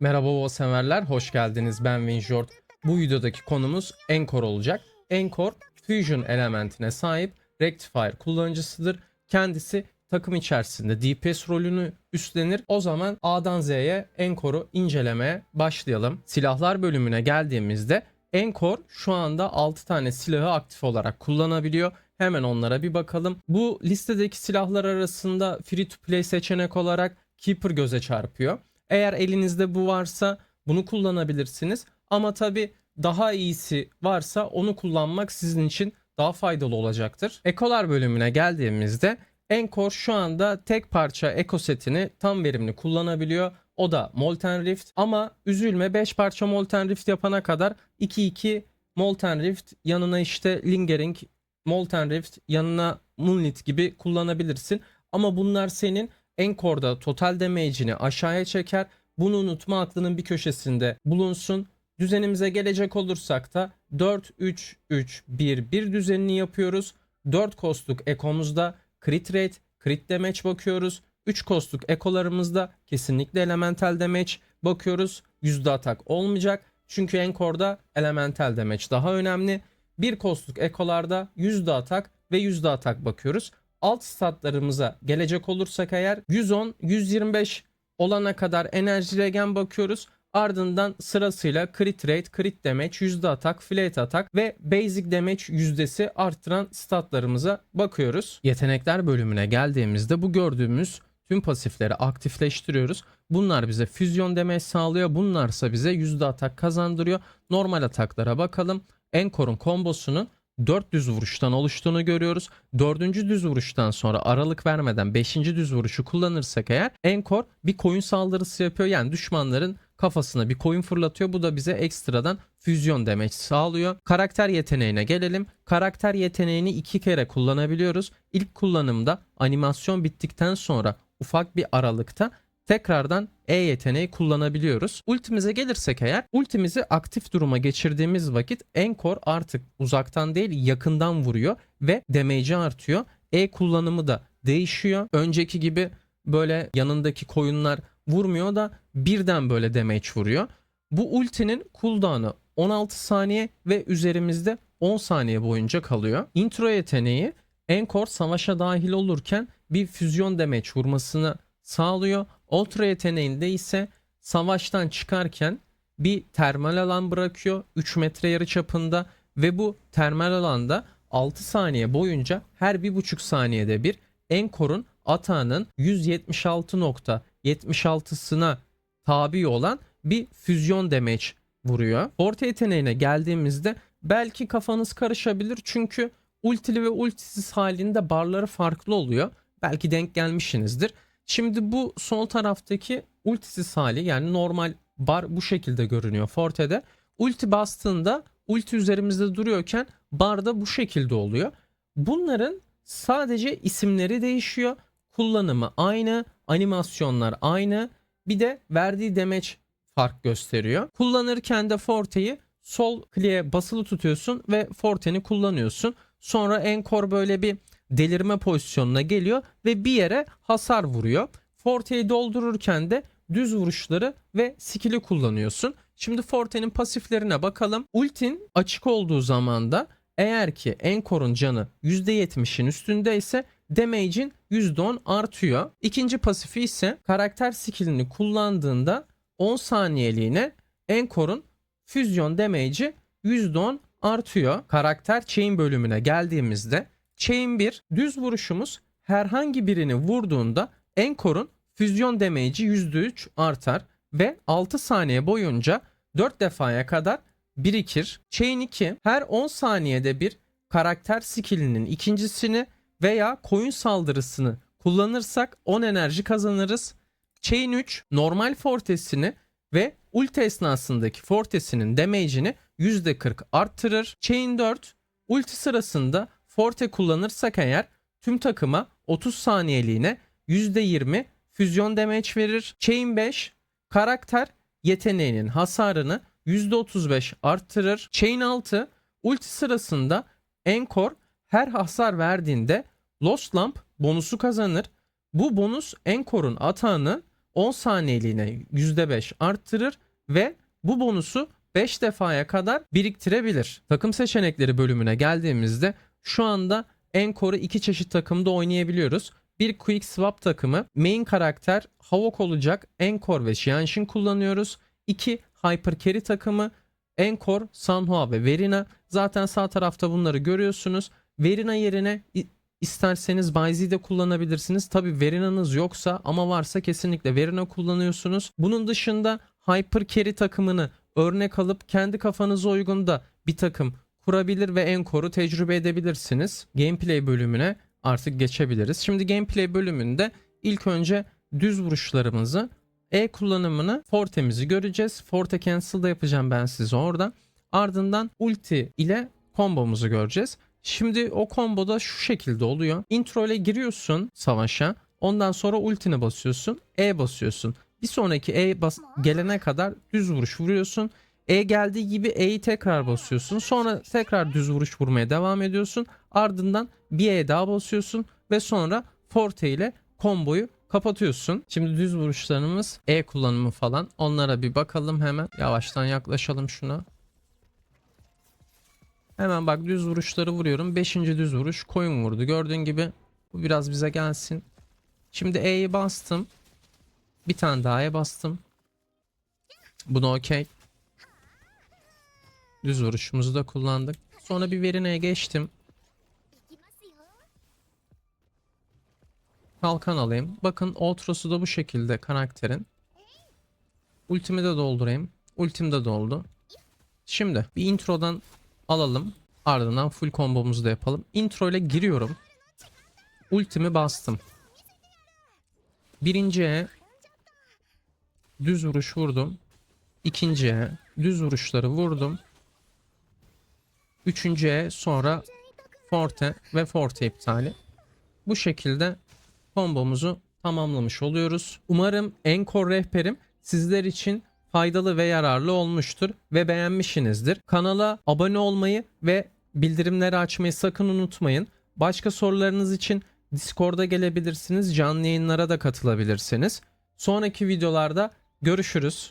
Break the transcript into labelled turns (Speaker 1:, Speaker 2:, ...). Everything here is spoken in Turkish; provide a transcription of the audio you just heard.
Speaker 1: Merhaba severler, hoş geldiniz. Ben Winjord. Bu videodaki konumuz Encore olacak. Encore, Fusion elementine sahip Rectifier kullanıcısıdır. Kendisi takım içerisinde DPS rolünü üstlenir. O zaman A'dan Z'ye Encore'u incelemeye başlayalım. Silahlar bölümüne geldiğimizde Encore şu anda 6 tane silahı aktif olarak kullanabiliyor. Hemen onlara bir bakalım. Bu listedeki silahlar arasında free to play seçenek olarak Keeper göze çarpıyor. Eğer elinizde bu varsa bunu kullanabilirsiniz. Ama tabi daha iyisi varsa onu kullanmak sizin için daha faydalı olacaktır. Ekolar bölümüne geldiğimizde Encore şu anda tek parça eko setini tam verimli kullanabiliyor. O da Molten Rift ama üzülme 5 parça Molten Rift yapana kadar 2-2 Molten Rift yanına işte Lingering, Molten Rift yanına Moonlit gibi kullanabilirsin. Ama bunlar senin Encore'da total damage'ini aşağıya çeker. Bunu unutma aklının bir köşesinde bulunsun. Düzenimize gelecek olursak da 4-3-3-1-1 düzenini yapıyoruz. 4 kostluk ekomuzda crit rate, crit damage bakıyoruz. 3 kostluk ekolarımızda kesinlikle elemental damage bakıyoruz. Yüzde atak olmayacak. Çünkü Encore'da elemental damage daha önemli. 1 kostluk ekolarda yüzde atak ve yüzde atak bakıyoruz alt statlarımıza gelecek olursak eğer 110, 125 olana kadar enerji regen bakıyoruz. Ardından sırasıyla crit rate, crit damage, yüzde atak, flat atak ve basic damage yüzdesi arttıran statlarımıza bakıyoruz. Yetenekler bölümüne geldiğimizde bu gördüğümüz tüm pasifleri aktifleştiriyoruz. Bunlar bize füzyon damage sağlıyor. Bunlarsa bize yüzde atak kazandırıyor. Normal ataklara bakalım. Encore'un kombosunun 4 düz vuruştan oluştuğunu görüyoruz. 4. düz vuruştan sonra aralık vermeden 5. düz vuruşu kullanırsak eğer Encore bir koyun saldırısı yapıyor. Yani düşmanların kafasına bir koyun fırlatıyor. Bu da bize ekstradan füzyon demek sağlıyor. Karakter yeteneğine gelelim. Karakter yeteneğini iki kere kullanabiliyoruz. İlk kullanımda animasyon bittikten sonra ufak bir aralıkta tekrardan E yeteneği kullanabiliyoruz. Ultimize gelirsek eğer ultimizi aktif duruma geçirdiğimiz vakit Encore artık uzaktan değil yakından vuruyor ve damage'i artıyor. E kullanımı da değişiyor. Önceki gibi böyle yanındaki koyunlar vurmuyor da birden böyle damage vuruyor. Bu ultinin cooldown'ı 16 saniye ve üzerimizde 10 saniye boyunca kalıyor. Intro yeteneği Encore savaşa dahil olurken bir füzyon damage vurmasını sağlıyor. Ultra yeteneğinde ise savaştan çıkarken bir termal alan bırakıyor 3 metre yarı çapında ve bu termal alanda 6 saniye boyunca her 1,5 saniyede bir Encore'un atağının 176.76'sına tabi olan bir füzyon damage vuruyor. Forte yeteneğine geldiğimizde belki kafanız karışabilir çünkü ultili ve ultisiz halinde barları farklı oluyor. Belki denk gelmişsinizdir. Şimdi bu sol taraftaki ultisiz hali yani normal bar bu şekilde görünüyor Forte'de. Ulti bastığında ulti üzerimizde duruyorken bar da bu şekilde oluyor. Bunların sadece isimleri değişiyor. Kullanımı aynı, animasyonlar aynı. Bir de verdiği damage fark gösteriyor. Kullanırken de Forte'yi sol kliğe basılı tutuyorsun ve Forte'ni kullanıyorsun. Sonra Encore böyle bir delirme pozisyonuna geliyor ve bir yere hasar vuruyor. Forte'yi doldururken de düz vuruşları ve skill'i kullanıyorsun. Şimdi Forte'nin pasiflerine bakalım. Ultin açık olduğu zaman da eğer ki Encore'un canı %70'in üstünde ise damage'in %10 artıyor. İkinci pasifi ise karakter skill'ini kullandığında 10 saniyeliğine Encore'un füzyon damage'i %10 artıyor. Karakter chain bölümüne geldiğimizde Chain 1 düz vuruşumuz herhangi birini vurduğunda Encore'un füzyon damage'i %3 artar ve 6 saniye boyunca 4 defaya kadar birikir. Chain 2 her 10 saniyede bir karakter skillinin ikincisini veya koyun saldırısını kullanırsak 10 enerji kazanırız. Chain 3 normal fortesini ve ulti esnasındaki fortesinin damage'ini %40 arttırır. Chain 4 ulti sırasında Forte kullanırsak eğer tüm takıma 30 saniyeliğine %20 füzyon damage verir. Chain 5 karakter yeteneğinin hasarını %35 arttırır. Chain 6 ulti sırasında Encore her hasar verdiğinde Lost Lamp bonusu kazanır. Bu bonus Encore'un atağını 10 saniyeliğine %5 arttırır ve bu bonusu 5 defaya kadar biriktirebilir. Takım seçenekleri bölümüne geldiğimizde şu anda Encore'u iki çeşit takımda oynayabiliyoruz. Bir Quick Swap takımı main karakter Havok olacak Encore ve Xianshin kullanıyoruz. İki Hyper Carry takımı Encore, Sanhua ve Verina. Zaten sağ tarafta bunları görüyorsunuz. Verina yerine isterseniz Bayzi de kullanabilirsiniz. Tabi Verina'nız yoksa ama varsa kesinlikle Verina kullanıyorsunuz. Bunun dışında Hyper Carry takımını örnek alıp kendi kafanıza uygun da bir takım kurabilir ve Encore'u tecrübe edebilirsiniz. Gameplay bölümüne artık geçebiliriz. Şimdi gameplay bölümünde ilk önce düz vuruşlarımızı E kullanımını Forte'mizi göreceğiz. Forte cancel da yapacağım ben size orada. Ardından ulti ile kombomuzu göreceğiz. Şimdi o komboda şu şekilde oluyor. Intro ile giriyorsun savaşa. Ondan sonra ultini basıyorsun. E basıyorsun. Bir sonraki E bas gelene kadar düz vuruş vuruyorsun. E geldiği gibi E'yi tekrar basıyorsun. Sonra tekrar düz vuruş vurmaya devam ediyorsun. Ardından bir E daha basıyorsun ve sonra Forte ile komboyu kapatıyorsun. Şimdi düz vuruşlarımız E kullanımı falan. Onlara bir bakalım hemen. Yavaştan yaklaşalım şuna. Hemen bak düz vuruşları vuruyorum. Beşinci düz vuruş koyun vurdu. Gördüğün gibi bu biraz bize gelsin. Şimdi E'yi bastım. Bir tane daha E bastım. Bunu okey. Düz vuruşumuzu da kullandık. Sonra bir Verina'ya geçtim. Kalkan alayım. Bakın Ultra'sı da bu şekilde karakterin. Ultimi de doldurayım. Ultim de doldu. Şimdi bir introdan alalım. Ardından full kombomuzu da yapalım. Intro ile giriyorum. Ultimi bastım. Birinciye düz vuruş vurdum. İkinciye düz vuruşları vurdum. Üçüncüye sonra forte ve forte iptali. Bu şekilde kombomuzu tamamlamış oluyoruz. Umarım Encore rehberim sizler için faydalı ve yararlı olmuştur ve beğenmişsinizdir. Kanala abone olmayı ve bildirimleri açmayı sakın unutmayın. Başka sorularınız için Discord'a gelebilirsiniz. Canlı yayınlara da katılabilirsiniz. Sonraki videolarda görüşürüz.